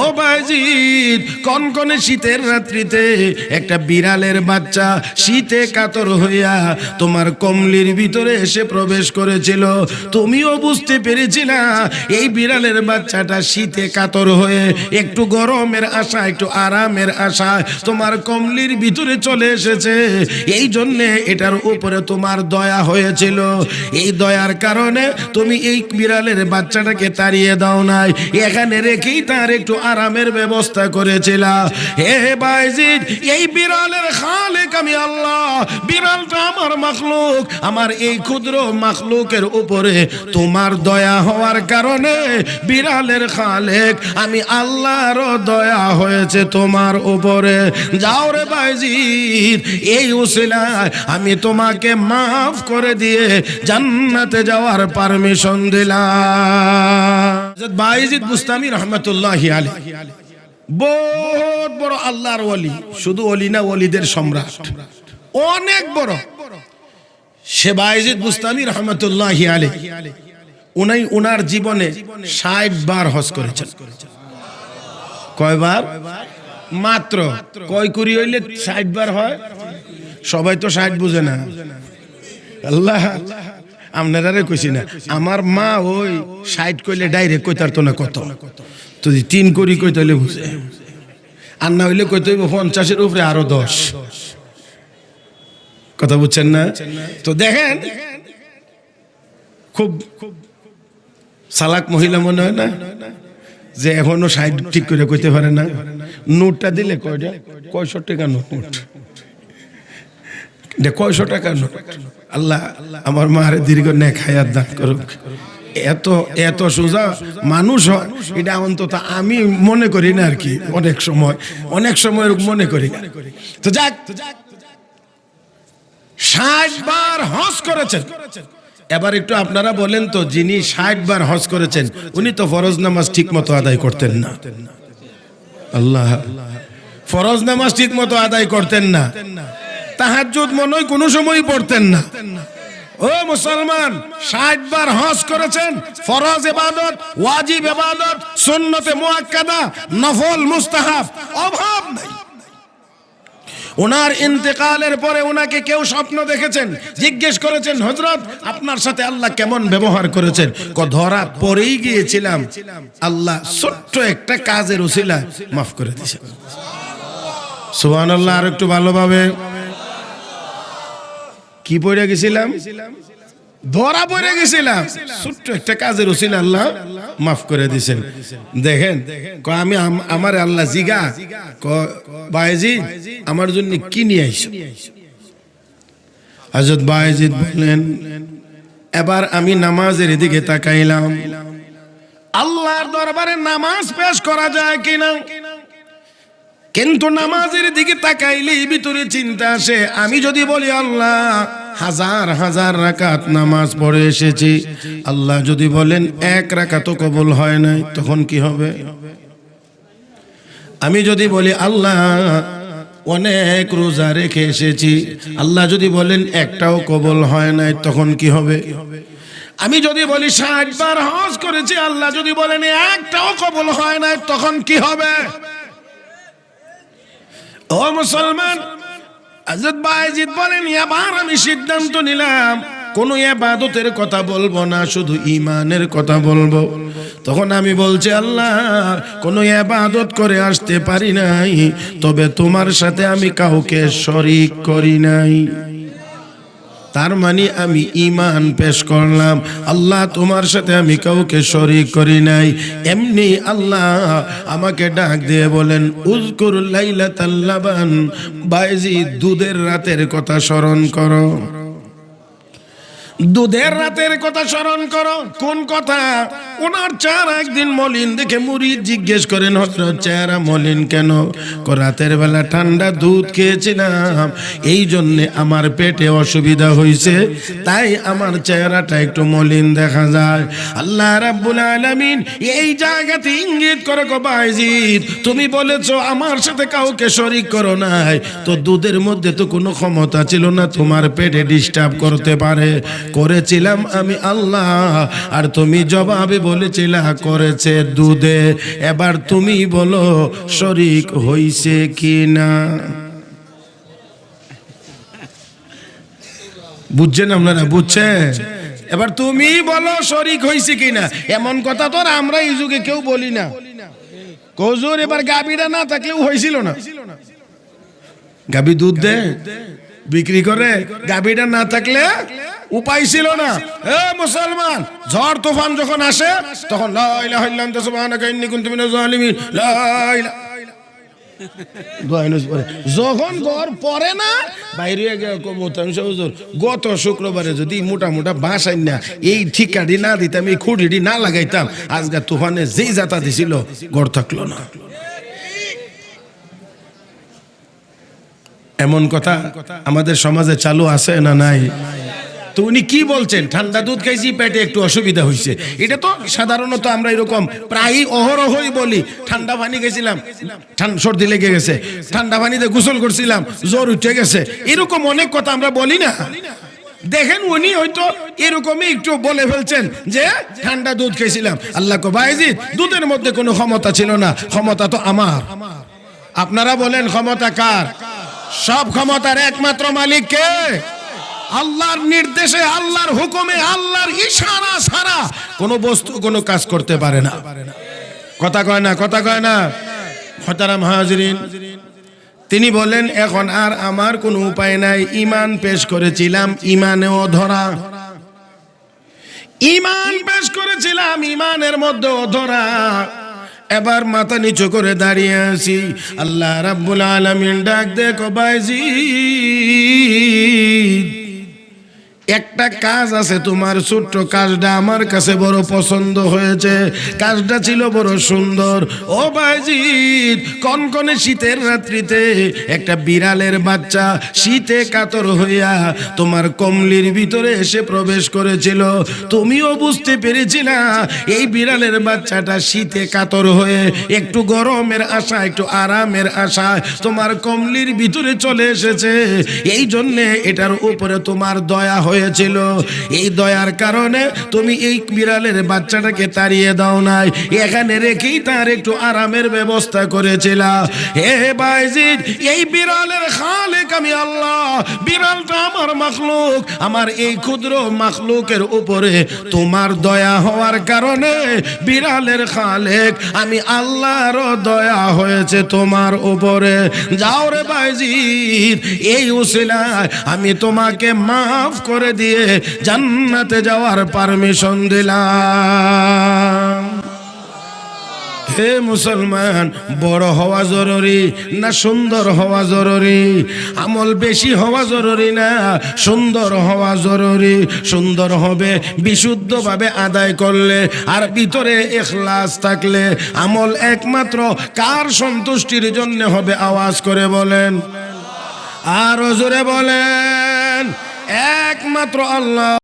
ও বাইজিদ কনকনে শীতের রাত্রিতে একটা বিড়ালের বাচ্চা শীতে কাতর হইয়া তোমার কমলির ভিতরে এসে প্রবেশ করেছিল। তুমিও বুঝতে পেরেছিলা এই বিড়ালের বাচ্চাটা শীতে কাতর হয়ে একটু গরমের আশা, একটু আরামের আশা তোমার কমলির ভিতরে চলে এসেছে। এই জন্যে এটার উপরে তোমার দয়া হয়েছিল। এই দয়ার কারণে তুমি এই বিড়ালের বাচ্চাটাকে তাড়িয়ে দাও নাই। এখানে রেখেই তার একটু আরামের ব্যবস্থা করেছিলা। হে বাইজিদ, এই বিড়ালের খালেক আমি আল্লাহ। বিড়ালটা আমার মাখলুক। আমার এই ক্ষুদ্র মাখলুকের উপরে তোমার দয়া হওয়ার কারণে বিড়ালের খালেক আমি আল্লাহর দয়া হয়েছে তোমার উপরে। যাও রে বাইজিদ, এই উসিলায় আমি তোমাকে মাফ করে দিয়ে জান্নাতে যাওয়ার পারমিশন দিলাম। বাইজিদ বুস্তামি রহমতুল্লাহ আলী বহুত বড় আল্লাহর ওলি শুধু ওলি না, ওলিদের সম্রাট। অনেক বড়। সে বাইজিদ বুস্তামি রহমতুল্লাহ আলী উনাই উনার জীবনে ষাট বার হজ করেছেন। কয়বার? মাত্র। কয় কুড়ি হইলে ষাট বার হয়? সবাই তো ষাট বুঝে না। আল্লাহ। আপনারা কইছি না। আমার মা ওই সাইড কইলে ডাইরেক্ট কইতার তো না কত। তো তিন করি কই তাহলে বুঝে। আর না হইলে কইতে পঞ্চাশের উপরে আরও দশ। কথা বুঝছেন না? তো দেখেন, খুব খুব সালাক মহিলা মনে হয় না? যে এখনও সাইড ঠিক করে কইতে পারে না। নোটটা দিলে কয়টা? কয়শো টাকা নোট নোট। কয়শো টাকা নোট আল্লাহ, আমার মারে দীর্ঘ নেক হায়াত দান করুক। এত এত সোজা মানুষ হয়, এটা অন্তত আমি মনে করি না আর কি, অনেক সময় অনেক সময় মনে করি তো যাক, ষাট বার হজ করেছেন। এবার একটু আপনারা বলেন তো, যিনি ষাট বার হজ করেছেন, উনি তো ফরজ নামাজ ঠিক মতো আদায় করতেন না। আল্লাহ, ফরজ নামাজ ঠিক মতো আদায় করতেন না। তাহাজ্জুদ মনে হয় কোনো সময় পড়তেন না। ও মুসলমান, ষাট বার হজ করেছেন, ফরজ এবাদত ওয়াজিব এবাদত সুন্নতে মুআক্কাদা, নফল, মুস্তাহাব, অভাব নাই। ওনার ইন্তেকালের পরে ওনাকে কেউ স্বপ্ন দেখেছেন, জিজ্ঞেস করেছেন হজরত আপনার সাথে আল্লাহ কেমন ব্যবহার করেছেন? ধরা পরেই গিয়েছিলাম। আল্লাহ ছোট্ট একটা কাজের উসিলা মাফ করে দিয়েছেন সুহান আল্লাহ আর একটু ভালোভাবে কি পড়ে গেছিলাম? ধরা পড়ে গেছিলাম। ছোট্ট একটা কাজের উসিল আল্লাহ মাফ করে দিছেন। দেখেন আমি আম- আমার আল্লাহ জিগা ক বায়েজি, আমার জন্য কি নিয়ে আইছো? হযরত বায়েজিদ বললেন, এবার আমি নামাজের দিকে তাকাইলাম। আল্লাহর দরবারে নামাজ পেশ করা যায় কিনা? কিন্তু নামাজের দিকে তাকাইলেই ভিতরে চিন্তা আসে। আমি যদি বলি, আল্লাহ, হাজার হাজার রাকাত নামাজ পড়ে এসেছি। আল্লাহ যদি বলেন, এক রাকাতও কবুল হয় নাই, তখন কি হবে? আমি যদি বলি, আল্লাহ, অনেক রোজা রেখে এসেছি। আল্লাহ যদি বলেন, একটাও কবল হয় নাই, তখন কি হবে? আমি যদি বলি, ষাট বার হজ করেছি, আল্লাহ যদি বলেন, একটাও কবল হয় নাই, তখন কি হবে? ও মুসলমান আজাদ বাইজিদ বলেন এবার আমি সিদ্ধান্ত নিলাম, কোন এবাদতের কথা বলব না, শুধু ইমানের কথা বলব। তখন আমি বলছি, আল্লাহ, কোন এবাদত করে আসতে পারি নাই, তবে তোমার সাথে আমি কাউকে শরিক করি নাই। তার মানে আমি ইমান পেশ করলাম। আল্লাহ তোমার সাথে আমি কাউকে শরিক করি নাই। এমনি আল্লাহ আমাকে ডাক দিয়ে বলেন উজকুর লাইলা তাল্লাবান বাইজি দুধের রাতের কথা স্মরণ করো। দুধের রাতের কথা স্মরণ করো। কোন কথা? ওনার চেহারা একদিন মলিন দেখে মুড়ি জিজ্ঞেস করেন হজরত চেহারা মলিন কেন? রাতের বেলা ঠান্ডা দুধ খেয়েছিলাম। এই জন্য আমার পেটে অসুবিধা হয়েছে তাই আমার চেহারাটা একটু মলিন দেখা যায়। আল্লাহ রাব্বুল আলামিন এই জায়গাতে ইঙ্গিত করে, গো বাইজিদ, তুমি বলেছ আমার সাথে কাউকে শরিক করো নাই। তো দুধের মধ্যে তো কোনো ক্ষমতা ছিল না, তোমার পেটে ডিস্টার্ব করতে পারে। করেছিলাম আমি আল্লাহ। আর তুমি জবাবে বলেছিলা, করেছে দুধে। এবার তুমি বলো, শরিক হইছে কি না বুঝছেন আপনারা? বুঝছেন? এবার তুমি বলো, শরিক হইছে কিনা? এমন কথা তো আমরা এই যুগে কেউ বলি না। কজুর এবার গাবিটা না থাকলেও হয়েছিল না। গাবি দুধ দে, বিক্রি করে। গাবিটা না থাকলে উপায় ছিল না। এ মুসলমান, ঝড় তুফান যখন আসে, তখন। যখন ঘর পরে না, বাইরে গত শুক্রবারে যদি মোটা মোটা বাঁশ না, এই ঠিকাটি না দিতাম, এই খুঁটিটি না লাগাইতাম আজকে তুফানে যেই যাতা দিছিল, ঘর থাকল না। এমন কথা আমাদের সমাজে চালু আছে না নাই? তো উনি কি বলছেন? ঠান্ডা দুধ খাইছি, পেটে একটু অসুবিধা হয়েছে এটা তো সাধারণত আমরা এরকম প্রায়ই অহরহই বলি। ঠান্ডা পানি ঠান- সর্দি লেগে গেছে। ঠান্ডা পানিতে গোসল করছিলাম, জ্বর উঠে গেছে। এরকম অনেক কথা আমরা বলি না। দেখেন উনি হয়তো এরকমই একটু বলে ফেলছেন যে, ঠান্ডা দুধ খেয়েছিলাম আল্লাহ কো বাইজিদ দুধের মধ্যে কোনো ক্ষমতা ছিল না। ক্ষমতা তো আমার। আপনারা বলেন, ক্ষমতা কার? সব ক্ষমতার একমাত্র মালিক কে? আল্লাহর নির্দেশে, আল্লাহর হুকুমে, আল্লাহর ইশারা ছাড়া কোনো বস্তু, কোনো কাজ করতে পারে না। কথা কয় না, কথা কয় না। হতারাম হাজরিন, তিনি বলেন এখন আর আমার কোনো উপায় নাই। ইমান পেশ করেছিলাম ইমানেও ধরা। ইমান পেশ করেছিলাম ইমানের মধ্যেও ধরা। এবার মাথা নিচু করে দাঁড়িয়ে আছি। আল্লাহ রাব্বুল আলামিন ডাক দেখো বাইজি একটা কাজ আছে তোমার ছোট্ট কাজটা আমার কাছে বড় পছন্দ হয়েছে। কাজটা ছিল বড় সুন্দর। ও ভাইজিৎ কনকনে শীতের রাত্রিতে একটা বিড়ালের বাচ্চা শীতে কাতর হইয়া তোমার কমলির ভিতরে এসে প্রবেশ করেছিল। তুমিও বুঝতে পেরেছিলা এই বিড়ালের বাচ্চাটা শীতে কাতর হয়ে একটু গরমের আশা, একটু আরামের আশা তোমার কমলির ভিতরে চলে এসেছে। এই জন্যে এটার উপরে তোমার দয়া হয়েছিল। এই দয়ার কারণে তুমি এই বিড়ালের বাচ্চাটাকে তাড়িয়ে দাও নাই। এখানে রেখেই তার একটু আরামের ব্যবস্থা করেছিলা। হে বাইজিদ, এই বিড়ালের খালেক আমি আল্লাহ। বিড়ালটা আমার আমার এই ক্ষুদ্র উপরে তোমার দয়া হওয়ার কারণে বিড়ালের খালেক আমি আল্লাহর দয়া হয়েছে তোমার উপরে। যাও রে বাইজিদ, এই উসিলায় আমি তোমাকে মাফ করে দিয়ে জান্নাতে যাওয়ার পারমিশন দিলাম। হে মুসলমান, বড় হওয়া জরুরি না সুন্দর হওয়া জরুরি? আমল বেশি হওয়া জরুরি না সুন্দর হওয়া জরুরি? সুন্দর হবে, বিশুদ্ধভাবে আদায় করলে আর ভিতরে এখলাস থাকলে আমল একমাত্র কার সন্তুষ্টির জন্য হবে? আওয়াজ করে বলেন। আর জোরে বলেন। একমাত্র আল্লাহ।